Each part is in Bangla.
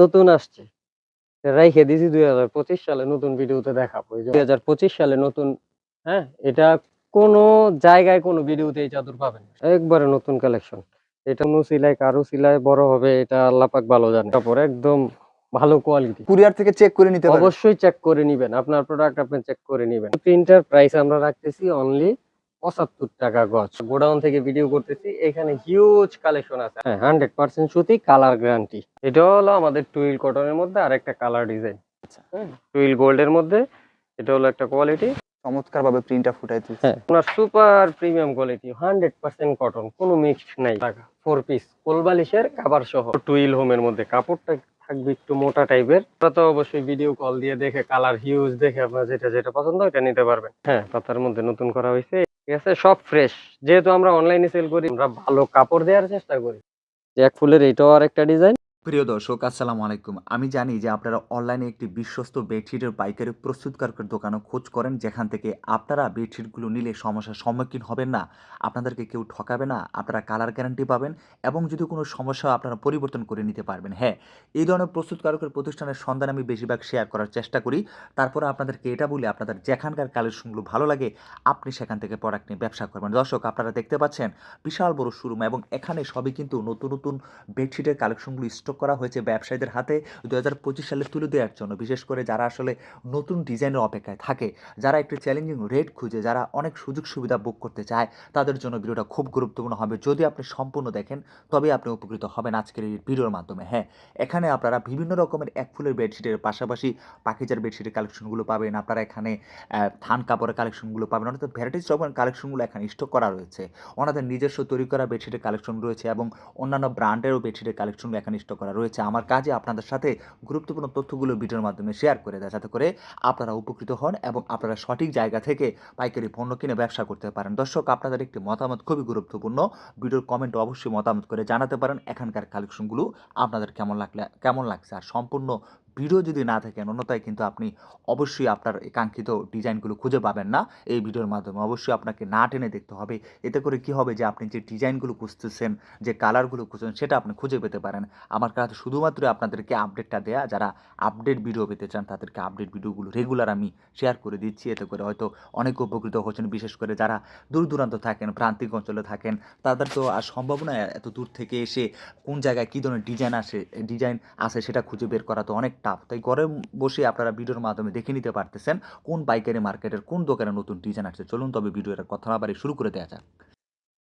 নতুন আসছে। রাইখে দিছি দুই হাজার পঁচিশ সালে নতুন ভিডিওতে দেখাবো। দুই হাজার পঁচিশ সালে নতুন হ্যাঁ এটা কোনো জায়গায় কোনো ভিডিওতে এই চাদর পাবেন একবারে নতুন কালেকশন এটা কোনো সিলাই কারও সিলাই বড় হবে এটা আল্লাহ পাক ভালো জানে। কাপড় একদম ভালো কোয়ালিটি কুরিয়ার থেকে চেক করে নিতে অবশ্যই চেক করে নিবেন। আপনার প্রোডাক্ট আপনি চেক করে নিবেন। প্রিন্টার প্রাইস আমরা রাখতেছি অনলি পঁচাত্তর টাকা গজ। গোডাউন থেকে ভিডিও করতেছি এখানে হিউজ কালেকশন আছে। হ্যাঁ হান্ড্রেড পার্সেন্ট সুতি কালার গ্যারান্টি এটা হলো আমাদের টুইল কটনের মধ্যে আর একটা কালার ডিজাইন। টুইল গোল্ডের মধ্যে এটা হলো একটা কোয়ালিটি চমৎকার ভাবে প্রিন্টটা ফুটাই তুলছে হ্যাঁ আপনার super premium quality hundred percent cotton কোনো মিক্সড নাই। টাকা। ফোর পিস কোলবালিশের কাবার সহ। টুইল হোমের মধ্যে কাপড়টা থাকবে একটু মোটা টাইপের আপনারা তো অবশ্যই ভিডিও কল দিয়ে দেখে কালার হিউজ দেখে আপনার যেটা যেটা পছন্দ এটা নিতে পারবেন। হ্যাঁ পাতার মধ্যে নতুন করা হয়েছে। ঠিক আছে? সব ফ্রেশ যেহেতু আমরা অনলাইনে সেল করি, আমরা ভালো কাপড় দেওয়ার চেষ্টা করি। এক ফুলের এটাও আর একটা ডিজাইন প্রিয় দর্শক, আসসালামু আলাইকুম। আমি জানি যে আপনারা অনলাইনে একটি বিশ্বস্ত বেডশিটের পাইকারি প্রস্তুতকারকের দোকানে খোঁজ করেন, যেখান থেকে আপনারা বেডশিটগুলো নিলে সমস্যার সম্মুখীন হবেন না, আপনাদেরকে কেউ ঠকাবে না, আপনারা কালার গ্যারান্টি পাবেন এবং যদি কোনো সমস্যা আপনারা পরিবর্তন করে নিতে পারবেন। হ্যাঁ এই ধরনের প্রস্তুতকারকের প্রতিষ্ঠানের সন্ধান আমি বেশিরভাগ শেয়ার করার চেষ্টা করি। তারপরে আপনাদেরকে এটা বলি, আপনাদের যেখানকার কালেকশনগুলো ভালো লাগে, আপনি সেখান থেকে প্রোডাক্ট নিয়ে ব্যবসা করবেন। দর্শক, আপনারা দেখতে পাচ্ছেন বিশাল বড় শোরুম এবং এখানে সবই কিন্তু নতুন নতুন বেডশিটের কালেকশনগুলো স্টক করা হয়েছে ব্যবসায়ীদের হাতে দু হাজার পঁচিশ সালে তুলে দেওয়ার জন্য, বিশেষ করে যারা আসলে নতুন ডিজাইনের অপেক্ষায় থাকে, যারা একটু চ্যালেঞ্জিং রেট খুঁজে, যারা অনেক সুযোগ সুবিধা বুক করতে চায়, তাদের জন্য ভিডিওটা খুব গুরুত্বপূর্ণ হবে। যদি আপনি সম্পূর্ণ দেখেন, তবে আপনি উপকৃত হবেন আজকের এই ভিডিওর মাধ্যমে। হ্যাঁ এখানে আপনারা বিভিন্ন রকমের এক ফুলের বেডশিটের পাশাপাশি পাখিজার বেডশিটের কালেকশনগুলো পাবেন। আপনারা এখানে থান কাপড়ের কালেকশনগুলো পাবেন। অর্থাৎ ভ্যারাইটিস রকমের কালেকশনগুলো এখানে স্টক করা রয়েছে। ওনাদের নিজস্ব তৈরি করা বেডশিটের কালেকশন রয়েছে এবং অন্যান্য ব্র্যান্ডেরও বেডশিটের কালেকশনগুলো এখানে স্টক করা রয়েছে। আমার কাজে আপনাদের সাথে গুরুত্বপূর্ণ তথ্যগুলো ভিডিওর মাধ্যমে শেয়ার করে দেয়। যাতে করে আপনারা উপকৃত হন এবং আপনারা সঠিক জায়গা থেকে পাইকারি পণ্য কিনে ব্যবসা করতে পারেন। দর্শক, আপনাদের একটি মতামত খুবই গুরুত্বপূর্ণ। ভিডিওর কমেন্ট অবশ্যই মতামত করে জানাতে পারেন। এখানকার কালেকশনগুলো আপনাদের কেমন লাগলে, কেমন লাগছে? আর সম্পূর্ণ ভিডিও যদি না থাকেন, অন্যথায় কিন্তু আপনি অবশ্যই আপনার কাঙ্ক্ষিত ডিজাইনগুলো খুঁজে পাবেন না। এই ভিডিওর মাধ্যমে অবশ্যই আপনাকে না টেনে দেখতে হবে। এতে করে কি হবে যে আপনি যে ডিজাইনগুলো খুঁজতেছেন, যে কালারগুলো খুঁজছেন সেটা আপনি খুঁজে পেতে পারেন। আমার কাছে শুধুমাত্র আপনাদেরকে আপডেটটা দেয়া, যারা আপডেট ভিডিও পেতে চান, তাদেরকে আপডেট ভিডিওগুলো রেগুলার আমি শেয়ার করে দিচ্ছি। এতে করে হয়তো অনেক উপকৃত হচ্ছেন, বিশেষ করে যারা দূর দূরান্ত থাকেন, প্রান্তিক অঞ্চলে থাকেন, তাদের তো আর সম্ভব নয় এত দূর থেকে এসে কোন জায়গায় কী ধরনের ডিজাইন আসে ডিজাইন আসে সেটা খুঁজে বের করা তো অনেক টাফ তাই ঘরে বসে আপনারা ভিডিওর মাধ্যমে দেখে নিতে পারতেছেন কোন পাইকারি মার্কেটের কোন দোকানে নতুন ডিজাইন আসছে। চলুন তবে ভিডিওর কথা না বাড়ি শুরু করে দেওয়া যাক।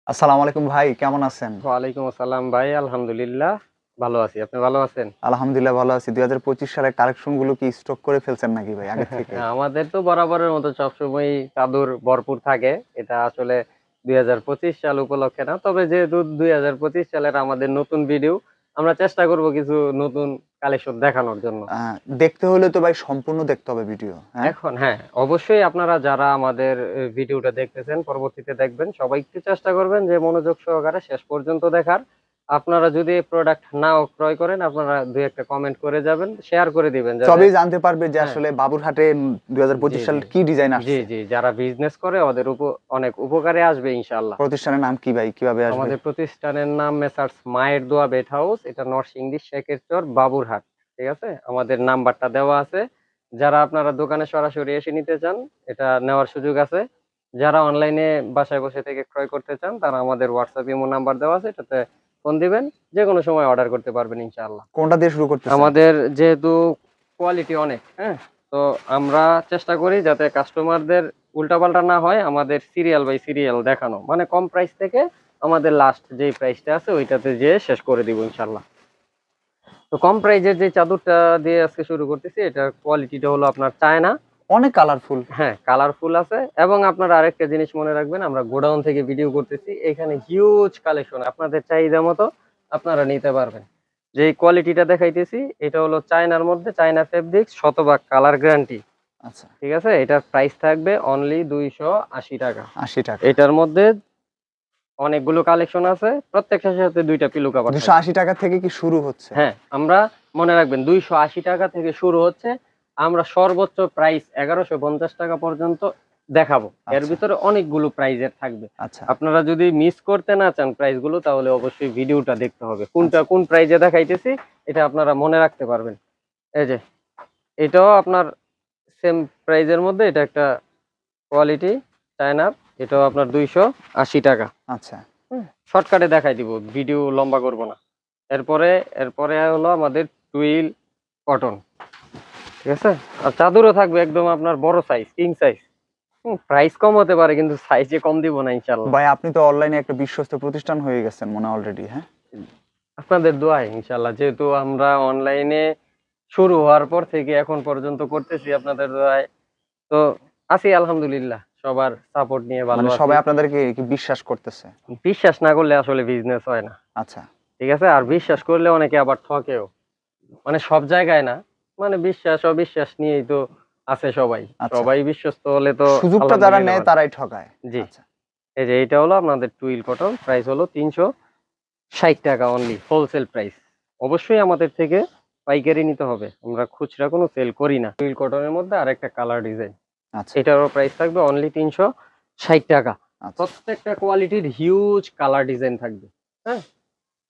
আসসালামু আলাইকুম ভাই কেমন আছেন? ওয়ালাইকুম আসসালাম ভাই আলহামদুলিল্লাহ ভালো আছি। আপনি ভালো আছেন? আলহামদুলিল্লাহ ভালো আছি। দুই হাজার পঁচিশ সালের কালেকশনগুলো কি স্টক করে ফেলছেন নাকি ভাই আগে থেকে? আমাদের তো বরাবরের মতো সবসময় চাদর ভরপুর থাকে। এটা আসলে দুই হাজার পঁচিশ সাল উপলক্ষে না তবে যেহেতু দুই হাজার পঁচিশ সালের আমাদের নতুন ভিডিও আমরা চেষ্টা করব কিছু নতুন কালেকশন দেখানোর জন্য। দেখতে হলে তো ভাই সম্পূর্ণ দেখতে হবে ভিডিও হ্যাঁ? এখন হ্যাঁ অবশ্যই আপনারা যারা আমাদের ভিডিওটা দেখতেছেন পরবর্তীতে দেখবেন সবাই একটু চেষ্টা করবেন যে মনোযোগ সহকারে শেষ পর্যন্ত দেখার। আপনারা যদি প্রোডাক্ট নাও ক্রয় করেন আপনারা দুই একটা কমেন্ট করে যাবেন শেয়ার করে দিবেন সবই জানতে পারবে যে হ্যাঁ। আসলে বাবুরহাটে দুই হাজার পঁচিশ সালের কি ডিজাইন আসছে। জি জি যারা বিজনেস করে ওদের উপ অনেক উপকারে আসবে ইনশাআল্লাহ। প্রতিষ্ঠানের নাম কি ভাই? কীভাবে আসবে? আমাদের প্রতিষ্ঠানের নাম মেসার্স মায়ের দোয়া বেট হাউস এটা নরসিংদী শেখের চর বাবুরহাট ঠিক আছে? আমাদের নাম্বারটা দেওয়া আছে। যারা আপনারা দোকানে সরাসরি এসে নিতে চান এটা নেওয়ার সুযোগ আছে। যারা অনলাইনে বাসায় বসে থেকে ক্রয় করতে চান তারা আমাদের হোয়াটসঅ্যাপ ইমো নাম্বার দেওয়া আছে এটাতে ফোন দিবেন যে কোনো সময় অর্ডার করতে পারবেন ইনশাআল্লাহ। কোনটা দিয়ে শুরু করতে আমাদের যেহেতু কোয়ালিটি অনেক হ্যাঁ? তো আমরা চেষ্টা করি যাতে কাস্টমারদের উল্টাপাল্টা না হয় আমাদের সিরিয়াল বাই সিরিয়াল দেখানো। মানে কম প্রাইস থেকে আমাদের লাস্ট যেই প্রাইসটা আছে ওইটাতে যেয়ে শেষ করে দিব ইনশাল্লাহ তো কম প্রাইজের যে চাদরটা দিয়ে আজকে শুরু করতেছি এটার কোয়ালিটিটা হলো আপনার চায়না। অনেক কালারফুল হ্যাঁ কালারফুল আছে। এবং আপনারা আরেকটা জিনিস মনে রাখবেন আমরা গোডাউন থেকে ভিডিও করতেছি। এখানে হিউজ কালেকশন আপনাদের চাহিদা মতো আপনারা নিতে পারবেন। যে কোয়ালিটিটা দেখাইতেছি এটা হলো চায়নার মধ্যে চায়না ফেব্রিক শতভাগ কালার গ্যারান্টি আচ্ছা। ঠিক আছে? এটার প্রাইস থাকবে অনলি দুইশো আশি টাকা। আশি টাকা। এটার মধ্যে অনেকগুলো কালেকশন আছে। প্রত্যেকটার সাথে দুইটা পিলু কাভার দুশো আশি টাকা থেকে কি শুরু হচ্ছে? হ্যাঁ আমরা মনে রাখবেন দুইশো আশি টাকা থেকে শুরু হচ্ছে। আমরা সর্বোচ্চ প্রাইস এগারোশো পঞ্চাশ টাকা পর্যন্ত দেখাবো। এর আচ্ছা। ভিতরে অনেকগুলো প্রাইজের থাকবে। আচ্ছা। আপনারা যদি মিস করতে না চান প্রাইসগুলো তাহলে অবশ্যই ভিডিওটা দেখতে হবে। কোনটা কোন প্রাইজে দেখাইতেছি এটা আপনারা মনে রাখতে পারবেন। এই যে এটাও আপনার সেম প্রাইজের মধ্যে এটা একটা কোয়ালিটি চায়নার এটাও আপনার দুইশো আশি টাকা। আচ্ছা। শর্টকাটে দেখাই দিব ভিডিও লম্বা করব না। এরপরে এরপরে হলো আমাদের টুইল কটন ঠিক আছে? আর চাদরও থাকবে একদম আপনার বড় সাইজ কিং সাইজ প্রাইস কম হতে পারে কিন্তু সাইজে কম দিব না ইনশাল্লাহ ভাই আপনি তো অনলাইনে একটা বিশ্বস্ত প্রতিষ্ঠান হয়ে গেছেন মনে অলরেডি হ্যাঁ? আপনাদের দোয়াই ইনশাল্লাহ যেহেতু আমরা অনলাইনে শুরু হওয়ার পর থেকে এখন পর্যন্ত করতেছি আপনাদের দোয়ায়। তো আছি আলহামদুলিল্লাহ। সবার সাপোর্ট নিয়ে ভালো মানে সবাই আপনাদেরকে বিশ্বাস করতেছে? বিশ্বাস না করলে আসলে বিজনেস হয় না। আচ্ছা। ঠিক আছে? আর বিশ্বাস করলে অনেকে আবার ঠকেও। মানে সব জায়গায় না মানে বিশ্বাস অবিশ্বাস নিয়েই তো আছে সবাই। আচ্ছা। সবাই বিশ্বস্ত হলে তো সুযোগটা যারা নেয় তারাই ঠকায়। জি। আচ্ছা। এই যে এটা হলো আপনাদের টুইল কটন প্রাইস হলো তিনশো ষাট টাকা অনলি হোলসেল প্রাইস অবশ্যই আমাদের থেকে পাইকারি নিতে হবে। আমরা খুচরা কোনো সেল করি না। টুইল কটনের মধ্যে আরেকটা কালার ডিজাইন আচ্ছা। এটারও প্রাইস থাকবে অনলি তিনশো ষাট টাকা। আচ্ছা। প্রত্যেকটা কোয়ালিটির হিউজ কালার ডিজাইন থাকবে। হ্যাঁ?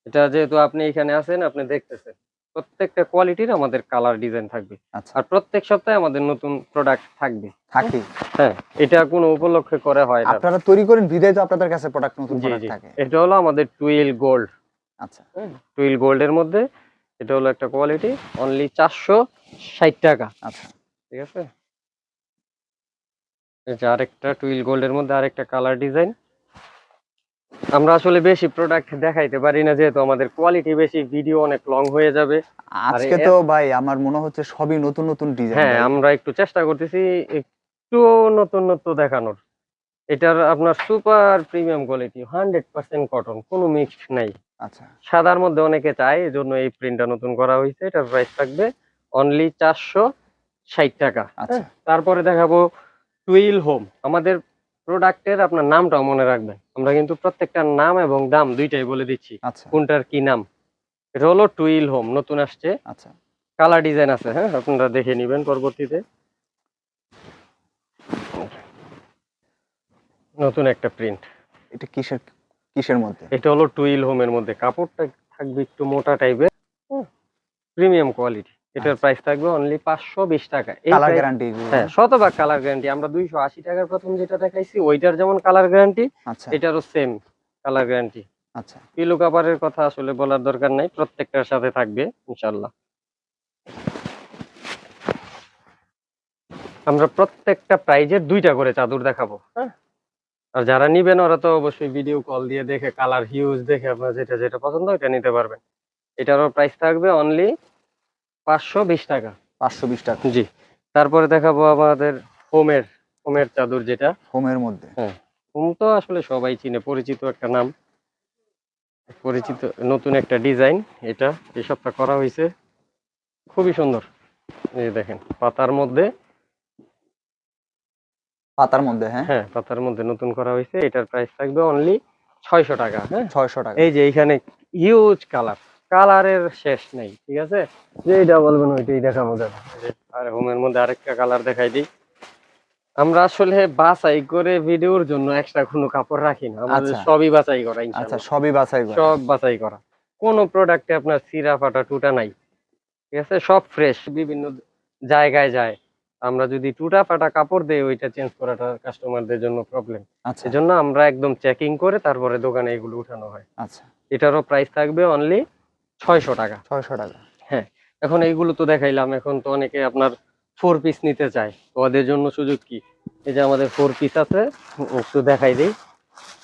এটা যেহেতু আপনি এখানে আছেন আপনি দেখতেছেন। প্রত্যেকটা কোয়ালিটির আমাদের কালার ডিজাইন থাকবে। আচ্ছা। আর প্রত্যেক সপ্তাহে আমাদের নতুন প্রোডাক্ট থাকবে। থাকি হ্যাঁ এটা কোনো উপলক্ষে করে হয় না। আপনারা তৈরি করেন বিদায় তো আপনাদের কাছে প্রোডাক্ট নতুন প্রোডাক্ট থাকে। এটা হলো আমাদের টুইল গোল্ড আচ্ছা। টুইল গোল্ডের মধ্যে এটা হলো একটা কোয়ালিটি অনলি চারশো ষাট টাকা। আচ্ছা। ঠিক আছে? এই যে আরেকটা টুইল গোল্ডের মধ্যে আরেকটা কালার ডিজাইন আমরা আসলে বেশি প্রোডাক্ট দেখাইতে পারি না যেহেতু আমাদের কোয়ালিটি বেশি ভিডিও অনেক লং হয়ে যাবে। আজকে তো ভাই আমার মনে হচ্ছে সবই নতুন নতুন ডিজাইন হ্যাঁ আমরা একটু চেষ্টা করতেছি একটু নতুন নতুন দেখানোর। এটার আপনার super premium quality hundred percent cotton কোনো মিক্সড নাই। আচ্ছা। সাদার মধ্যে অনেকে চায় এই জন্য এই প্রিন্টটা নতুন করা হয়েছে এটার প্রাইস থাকবে অনলি চারশো ষাট টাকা। আচ্ছা। হ্যাঁ, তারপরে দেখাবো টুইল হোম আমাদের প্রোডাক্টের আপনার নামটাও মনে রাখবেন। আমরা কিন্তু প্রত্যেকটার নাম এবং দাম দুইটাই বলে দিচ্ছি। আচ্ছা। কোনটার কি নাম? এটা হলো টুইল হোম নতুন আসছে। আচ্ছা। কালার ডিজাইন আছে হ্যাঁ? আপনারা দেখে নেবেন পরবর্তীতে। নতুন একটা প্রিন্ট এটা কিসের কিসের মধ্যে? এটা হলো টুইল হোমের মধ্যে। কাপড়টা থাকবে একটু মোটা টাইপের প্রিমিয়াম কোয়ালিটি এটার প্রাইস থাকবে অনলি পাঁচশো বিশ টাকা। এই কালার গ্যারান্টি হ্যাঁ শতভাগ কালার গ্যারান্টি আমরা দুইশো আশি টাকার প্রথম যেটা দেখাইছি ওইটার যেমন কালার গ্যারান্টি আচ্ছা। এটারও সেম কালার গ্যারান্টি আচ্ছা। পিলো কাভারের কথা আসলে বলার দরকার নাই প্রত্যেকটার সাথে থাকবে ইনশাল্লাহ আমরা প্রত্যেকটা প্রাইজের দুইটা করে চাদর দেখাবো হ্যাঁ? আর যারা নিবেন ওরা তো অবশ্যই ভিডিও কল দিয়ে দেখে কালার হিউজ দেখে আপনার যেটা যেটা পছন্দ ওইটা নিতে পারবেন। এটারও প্রাইস থাকবে অনলি পাঁচশো বিশ টাকা। পাঁচশো বিশ টাকা। জি। তারপরে দেখাবো আমাদের হোমের হোমের চাদর যেটা। হোমের মধ্যে। হোম তো আসলে সবাই চিনে পরিচিত একটা নাম। পরিচিত নতুন একটা ডিজাইন এটা এই সপ্তাহ করা হয়েছে। খুবই সুন্দর। এই দেখেন পাতার মধ্যে। পাতার মধ্যে হ্যাঁ? হ্যাঁ পাতার মধ্যে নতুন করা হয়েছে। এটার প্রাইস থাকবে অনলি ছয়শো টাকা হ্যাঁ? ছয়শো টাকা। এই যে এইখানে হিউজ কালার কালারের শেষ নেই ঠিক আছে? যেইটা বলবেন ওইটাই এই যে আর হোমের মধ্যে আরেকটা কালার দেখাই দিই। আমরা আসলে বাছাই করে ভিডিওর জন্য এক্সট্রা কোনো কাপড় রাখি না। আমাদের আচ্ছা। সবই বাছাই করা আচ্ছা সবই বাছাই করে। সব বাছাই করা। কোনো প্রোডাক্টে আপনার সিরা ফাটা টুটা নাই ঠিক আছে? সব ফ্রেশ বিভিন্ন জায়গায় যায়। আমরা যদি টুটা ফাটা কাপড় দেই ওইটা চেঞ্জ করাটা কাস্টমারদের জন্য প্রবলেম আচ্ছা। এজন্য আমরা একদম চেকিং করে তারপরে দোকানে এগুলো উঠানো হয়। আচ্ছা। এটারও প্রাইস থাকবে অনলি ছয়শো টাকা। ছয়শো টাকা। হ্যাঁ এখন এইগুলো তো দেখাইলাম এখন তো অনেকে আপনার ফোর পিস নিতে চায়। তো ওদের জন্য সুযোগ কি? এই যে আমাদের ফোর পিস আছে একটু দেখাই দিই।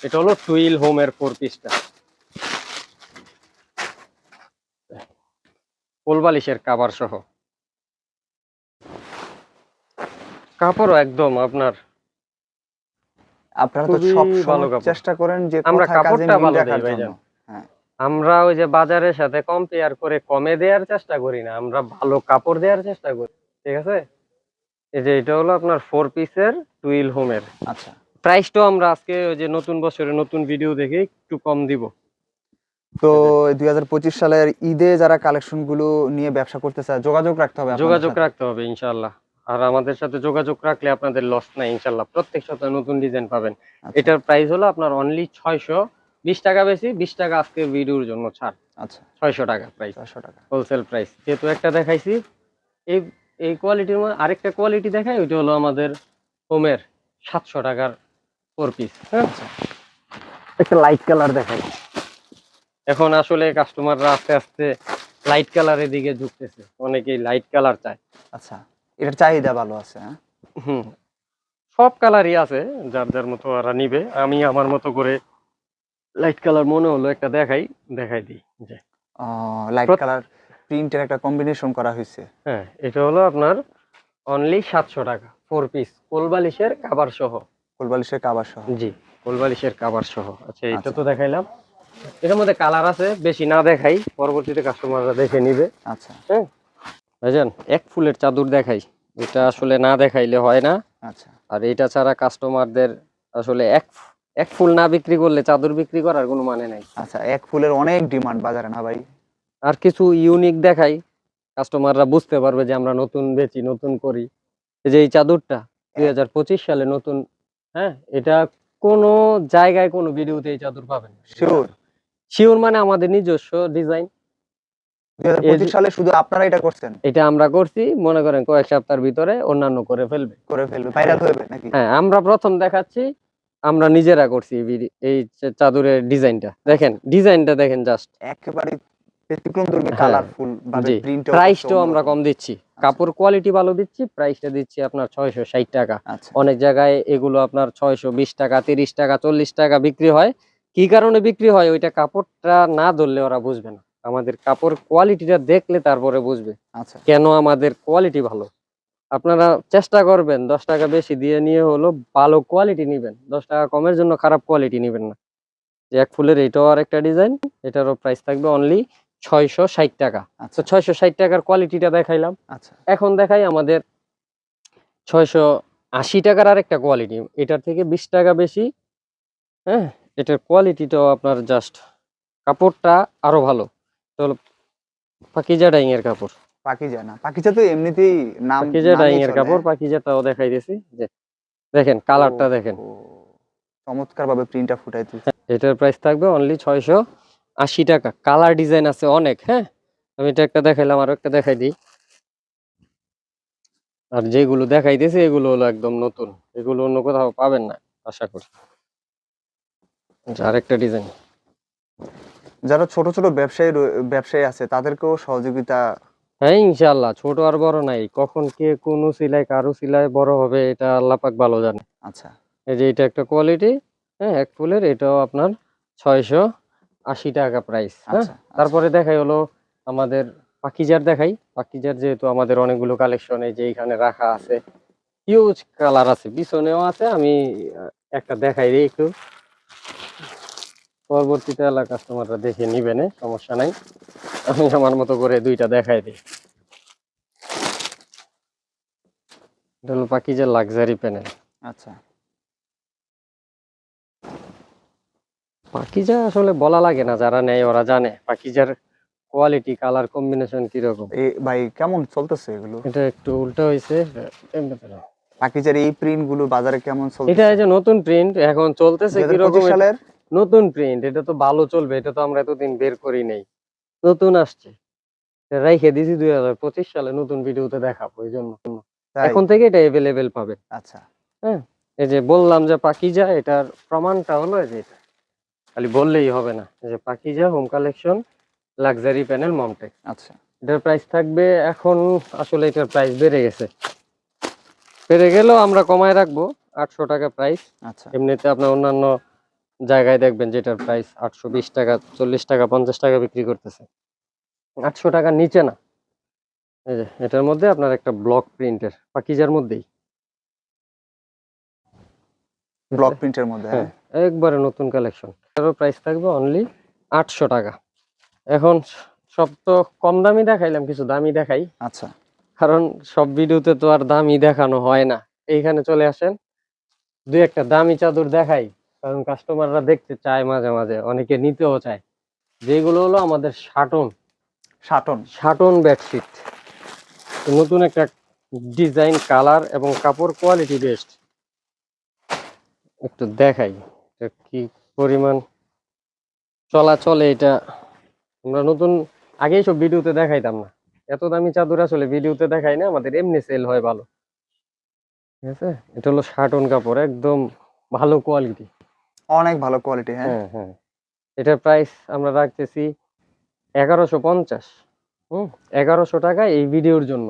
এটা হলো টুইল হোমের ফোর পিসটা কোলবালিশের কাবার সহ। কাপড়ও একদম আপনার আপনারা তো সব ভালো কাপড়। চেষ্টা করেন যে আমরা কাপড়টা ভালো ভাইজান। জন্য। আমরা ওই যে বাজারের সাথে কম্পেয়ার করে কমে দেওয়ার চেষ্টা করি না আমরা ভালো কাপড় দেওয়ার চেষ্টা করি ঠিক আছে? এই যে এটা হলো আপনার ফোর পিসের টুইল হোমের আচ্ছা। প্রাইসটাও আমরা আজকে ওই যে নতুন বছরে নতুন ভিডিও দেখে একটু কম দিব। তো দুই হাজার পঁচিশ সালের ঈদে যারা কালেকশনগুলো নিয়ে ব্যবসা করতে চায় যোগাযোগ রাখতে হবে যোগাযোগ রাখতে হবে ইনশাল্লাহ আর আমাদের সাথে যোগাযোগ রাখলে আপনাদের লস নাই ইনশাল্লাহ প্রত্যেক সপ্তাহে নতুন ডিজাইন পাবেন। আচ্ছা, এটার প্রাইস হলো আপনার অনলি ছয়শো বিশ টাকা বেশি বিশ টাকা আজকে ভিডিওর জন্য ছাড়। আচ্ছা। ছয়শো টাকা প্রাইস ছয়শো টাকা। হোলসেল প্রাইস যেহেতু একটা দেখাইছি এই এই কোয়ালিটির মধ্যে আরেকটা কোয়ালিটি দেখাই ওইটা হলো আমাদের হোমের সাতশো টাকার ফোর পিস হ্যাঁ? একটা লাইট কালার দেখাই। এখন আসলে কাস্টমাররা আস্তে আস্তে লাইট কালারের দিকে ঝুঁকতেছে। অনেকেই লাইট কালার চায়। আচ্ছা। এটার চাহিদা ভালো আছে হ্যাঁ? হুম। সব কালারই আছে যার যার মতো ওরা নিবে। আমি আমার মতো করে লাইট কালার মনে হলো একটা দেখাই দেখাই দিই যে লাইট কালার প্রিন্টের একটা কম্বিনেশন করা হয়েছে। হ্যাঁ এটা হলো আপনার অনলি সাতশো টাকা ফোর পিস কোলবালিশের কাবার সহ। ফুলবালিশের কাবার সহ। জি কোলবালিশের কাবার সহ। আচ্ছা এটা আচ্ছা। তো দেখাইলাম। এটার মধ্যে কালার আছে বেশি না দেখাই পরবর্তীতে কাস্টমাররা দেখে নিবে। আচ্ছা। হ্যাঁ ভাইজান এক ফুলের চাদর দেখাই এটা আসলে না দেখাইলে হয় না। আচ্ছা। আর এটা ছাড়া কাস্টমারদের আসলে এক এক ফুল না বিক্রি করলে চাদর বিক্রি করার কোনো মানে নাই। আচ্ছা এক ফুলের অনেক ডিমান্ড বাজারে না ভাই? আর কিছু ইউনিক দেখাই কাস্টমাররা বুঝতে পারবে যে আমরা নতুন বেচি নতুন করি। এই যে এই চাদরটা দুই হাজার পঁচিশ সালে নতুন হ্যাঁ এটা কোনো জায়গায় কোনো ভিডিওতে এই চাদর পাবেন শিওর শিওর মানে আমাদের নিজস্ব ডিজাইন সালে শুধু আপনারা এটা করছেন? এটা আমরা করছি মনে করেন কয়েক সপ্তাহের ভিতরে অন্যান্য করে ফেলবে। করে ফেলবে ভাইরাল হবে নাকি? হ্যাঁ আমরা প্রথম দেখাচ্ছি আমরা নিজেরা করছি এই চাদরের ডিজাইনটা। দেখেন ডিজাইনটা দেখেন জাস্ট একেবারে ব্যতিক্রম ধর্মী হ্যাঁ, কালারফুল ভাবে প্রিন্ট প্রাইসটাও আমরা কম দিচ্ছি। কাপড় কোয়ালিটি ভালো দিচ্ছি প্রাইসটা দিচ্ছি আপনার ছয়শো ষাট টাকা। আচ্ছা। অনেক জায়গায় এগুলো আপনার ছয়শো বিশ টাকা তিরিশ টাকা চল্লিশ টাকা বিক্রি হয়। কি কারণে বিক্রি হয়? ওইটা কাপড়টা না ধরলে ওরা বুঝবে না। আমাদের কাপড় কোয়ালিটিটা দেখলে তারপরে বুঝবে। আচ্ছা। কেন আমাদের কোয়ালিটি ভালো? আপনারা চেষ্টা করবেন দশ টাকা বেশি দিয়ে নিয়ে হলো ভালো কোয়ালিটি নিবেন। দশ টাকা কমের জন্য খারাপ কোয়ালিটি নিবেন না। যে এক ফুলের এটাও আর একটা ডিজাইন এটারও প্রাইস থাকবে অনলি ছয়শো ষাট টাকা। আচ্ছা। ছয়শো ষাট টাকার কোয়ালিটিটা দেখাইলাম। আচ্ছা। এখন দেখাই আমাদের ছয়শো আশি টাকার আরেকটা কোয়ালিটি এটার থেকে বিশ টাকা বেশি হ্যাঁ? এটার কোয়ালিটিটাও আপনার জাস্ট কাপড়টা আরও ভালো। হলো পাকিজা এর কাপড়। পাকিজা না। পাকিজা তো এমনিতেই নাম পাকিজা ডাইং এর কাপড় পাকিজাটাও দেখাই দিয়েছি যে দেখেন কালারটা দেখেন। চমৎকার ভাবে প্রিন্টটা এটার প্রাইস থাকবে অনলি ছয়শো আশি টাকা। কালার ডিজাইন আছে অনেক হ্যাঁ? আমি এটা একটা দেখাইলাম আরও একটা দেখাই দিই। আর যেগুলো দেখাইতেছি এগুলো হলো একদম নতুন। এগুলো অন্য কোথাও পাবেন না আশা করি। আচ্ছা, আরেকটা ডিজাইন যারা ছোট ছোট ব্যবসায়ী ব্যবসায়ী আছে তাদেরকেও সহযোগিতা হ্যাঁ ইনশাল্লাহ ছোট আর বড় নাই। কখন কে কোন সিলাই কারও সিলাই বড় হবে এটা আল্লাহ পাক ভালো জানে। আচ্ছা। এই যে এটা একটা কোয়ালিটি হ্যাঁ এক ফুলের এটাও আপনার ছয়শো আশি টাকা প্রাইস হ্যাঁ? আচ্ছা তারপরে দেখাই হলো আমাদের পাকিজার দেখাই। পাকিজার যেহেতু আমাদের অনেকগুলো কালেকশন এই যে এখানে রাখা আছে হিউজ কালার আছে পিছনেও আছে আমি একটা দেখাই দিই একটু। পরবর্তীতে এলাকা কাস্টমাররা দেখে নিবেন সমস্যা নাই। আমি আমার মতো করে দুইটা দেখাই দিই। এটা হলো পাকিজার লাক্সারি প্যানেল আচ্ছা। পাকিজা আসলে বলা লাগে না যারা নেয় ওরা জানে। পাকিজার কোয়ালিটি কালার কম্বিনেশন কীরকম। এ ভাই কেমন চলতেছে এগুলো? এটা একটু উল্টো না। পাকিজার এই প্রিন্টগুলো বাজারে কেমন চলছে এটা এই যে নতুন প্রিন্ট এখন চলতেছে 2025 কীরকম সালের? নতুন প্রিন্ট এটা তো ভালো চলবে এটা তো আমরা এতদিন বের করি নাই। নতুন আসছে। রাইখে দিছি দুই হাজার পঁচিশ সালে নতুন ভিডিওতে দেখাবো এই জন্য। এখন থেকে এটা এভেলেবেল পাবে। আচ্ছা। হ্যাঁ এই যে বললাম যে পাকিজা এটার প্রমাণটা হলো যে এটা। খালি বললেই হবে না যে Pakiza home collection luxury panel মমটেক আচ্ছা। এটার প্রাইস থাকবে এখন আসলে এটার প্রাইস বেড়ে গেছে। বেড়ে গেলেও আমরা কমায় রাখব আটশো টাকা প্রাইস আচ্ছা। এমনিতে আপনার অন্যান্য জায়গায় দেখবেন যেটার প্রাইস আটশো বিশ টাকা চল্লিশ টাকা পঞ্চাশ টাকা বিক্রি করতেছে। আটশো টাকার নিচে না। এই যে এটার মধ্যে আপনার একটা ব্লক প্রিন্টের পাকিজার মধ্যেই। ব্লক প্রিন্টের মধ্যে হ্যাঁ। হ্যাঁ একবারে নতুন কালেকশন এটারও প্রাইস থাকবে অনলি আটশো টাকা। এখন সব তো কম দামি দেখাইলাম কিছু দামি দেখাই। আচ্ছা। কারণ সব ভিডিওতে তো আর দামি দেখানো হয় না। এইখানে চলে আসেন দুই একটা দামি চাদর দেখাই। কারণ কাস্টমাররা দেখতে চায় মাঝে মাঝে অনেকে নিতেও চায়। যেগুলো হলো আমাদের শাটন সাটন। শাটন বেডশিট নতুন একটা ডিজাইন কালার এবং কাপড় কোয়ালিটি বেস্ট একটু দেখাই কি পরিমাণ চলাচলে এটা। আমরা নতুন আগেই সব ভিডিওতে দেখাইতাম না। এত দামি চাদর আসলে ভিডিওতে দেখাই না আমাদের এমনি সেল হয় ভালো। ঠিক আছে? এটা হলো শার্টন কাপড় একদম ভালো কোয়ালিটি অনেক ভালো কোয়ালিটি হ্যাঁ। হ্যাঁ হ্যাঁ। এটার প্রাইস আমরা রাখতেছি এগারোশো পঞ্চাশ। হুম এগারোশো টাকা এই ভিডিওর জন্য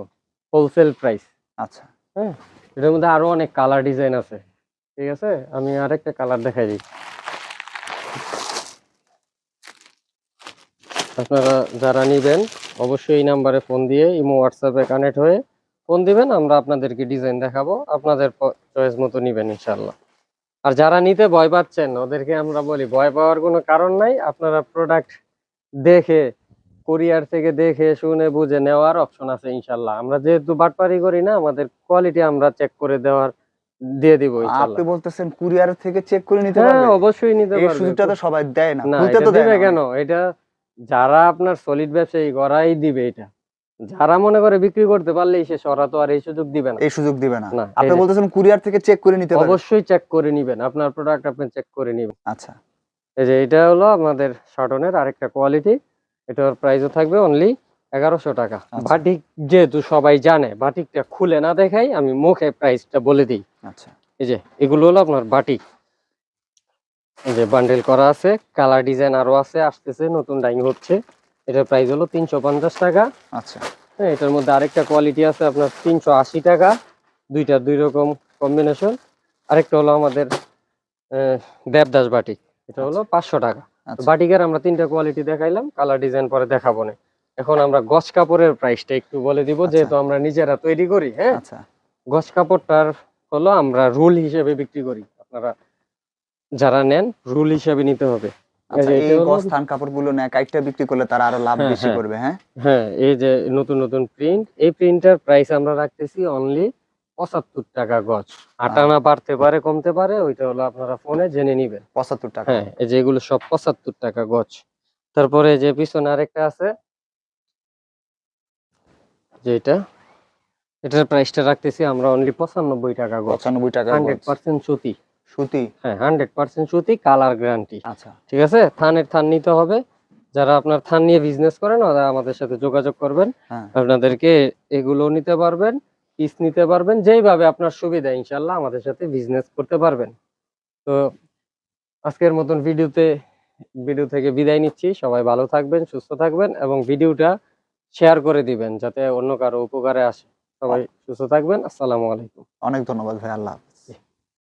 হোলসেল প্রাইস আচ্ছা। হ্যাঁ এটার মধ্যে আরও অনেক কালার ডিজাইন আছে। ঠিক আছে? আমি আরেকটা কালার দেখাই দিই। আপনারা যারা নিবেন অবশ্যই এই নাম্বারে ফোন দিয়ে ইমো হোয়াটসঅ্যাপে কানেক্ট হয়ে ফোন দিবেন আমরা আপনাদেরকে ডিজাইন দেখাবো। আপনাদের চয়েস মতো নিবেন ইনশাল্লাহ আর যারা নিতে ভয় পাচ্ছেন ওদেরকে আমরা বলি ভয় পাওয়ার কোনো কারণ নাই। আপনারা প্রোডাক্ট দেখে কোরিয়ার থেকে দেখে শুনে বুঝে নেওয়ার অপশন আছে ইনশাল্লাহ। আমরা যেহেতু বাটপারি করি না আমাদের কোয়ালিটি আমরা চেক করে দেওয়ার দিয়ে দিব আপনি বলতেছেন কুরিয়ার থেকে চেক করে নিতে হ্যাঁ অবশ্যই নিতে এই পারবে। সুযোগটা তো সবাই দেয় না। তো দিবে কেন? এটা যারা আপনার সলিড ব্যবসায়ী করাই দিবে এটা। যারা মনে করে বিক্রি করতে পারলেই সে সরা তো আর এই সুযোগ দিবে না। এই সুযোগ দিবে না। আপনি বলতেছেন কুরিয়ার থেকে চেক করে নিতে পারবে অবশ্যই চেক করে নিবেন আপনার প্রোডাক্ট আপনি চেক করে নিবেন। আচ্ছা। এই যে এটা হলো আমাদের শর্টনের আরেকটা কোয়ালিটি এটার প্রাইসও থাকবে অনলি এগারোশো টাকা। আচ্ছা। বাটিক যেহেতু সবাই জানে বাটিকটা খুলে না দেখাই আমি মুখে প্রাইসটা বলে দিই। আচ্ছা। এই যে এগুলো হলো আপনার বাটিক। এই যে বান্ডেল করা আছে কালার ডিজাইন আরও আছে আসতেছে নতুন ডাইং হচ্ছে। এটার প্রাইস হলো তিনশো পঞ্চাশ টাকা। আচ্ছা। হ্যাঁ এটার মধ্যে আরেকটা কোয়ালিটি আছে আপনার তিনশো আশি টাকা। দুইটা দুই রকম কম্বিনেশন আরেকটা হলো আমাদের দেবদাস বাটিক এটা হলো পাঁচশো টাকা। আচ্ছা। বাটিকের আমরা তিনটা কোয়ালিটি দেখাইলাম কালার ডিজাইন পরে দেখাবো না। এখন আমরা গছ কাপড়ের প্রাইসটা একটু বলে দিব আচ্ছা। যেহেতু আমরা নিজেরা তৈরি করি হ্যাঁ। আচ্ছা। গছ কাপড়টার হলো আমরা রুল হিসেবে বিক্রি করি। আপনারা যারা নেন রুল হিসেবে নিতে হবে। আচ্ছা এই গস্থান কাপড়গুলো কাইটটা বিক্রি করলে তারা আরও লাভ হ্যাঁ, বেশি হ্যাঁ। করবে হ্যাঁ? হ্যাঁ এই যে নতুন নতুন প্রিন্ট এই প্রিন্টার প্রাইস আমরা রাখতেছি অনলি পঁচাত্তর টাকা গজ। আটানা বাড়তে পারে কমতে পারে ওইটা হলো আপনারা ফোনে জেনে নিবেন। পঁচাত্তর টাকা। হ্যাঁ এই যে এগুলো সব পঁচাত্তর টাকা গজ। তারপরে যে পিছনে আরেকটা আছে যেটা এটার প্রাইসটা রাখতেছি আমরা অনলি পঁচানব্বই টাকা গজ। পঁচানব্বই টাকা হান্ড্রেড পার্সেন্ট সুতি। সুতি? হ্যাঁ হান্ড্রেড পার্সেন্ট সুতি কালার গ্যারান্টি আচ্ছা। ঠিক আছে? থানের থান নিতে হবে। যারা আপনার থান নিয়ে বিজনেস করেন ওরা আমাদের সাথে যোগাযোগ করবেন। হ্যাঁ। আপনাদেরকে এগুলো নিতে পারবেন পিস নিতে পারবেন যেইভাবে আপনার সুবিধা ইনশাল্লাহ আমাদের সাথে বিজনেস করতে পারবেন। তো আজকের মতন ভিডিওতে ভিডিও থেকে বিদায় নিচ্ছি। সবাই ভালো থাকবেন সুস্থ থাকবেন এবং ভিডিওটা শেয়ার করে দিবেন যাতে অন্য কারও উপকারে আসে। সবাই সুস্থ থাকবেন। আসসালামু আলাইকুম। অনেক ধন্যবাদ ভাই আল্লাহ।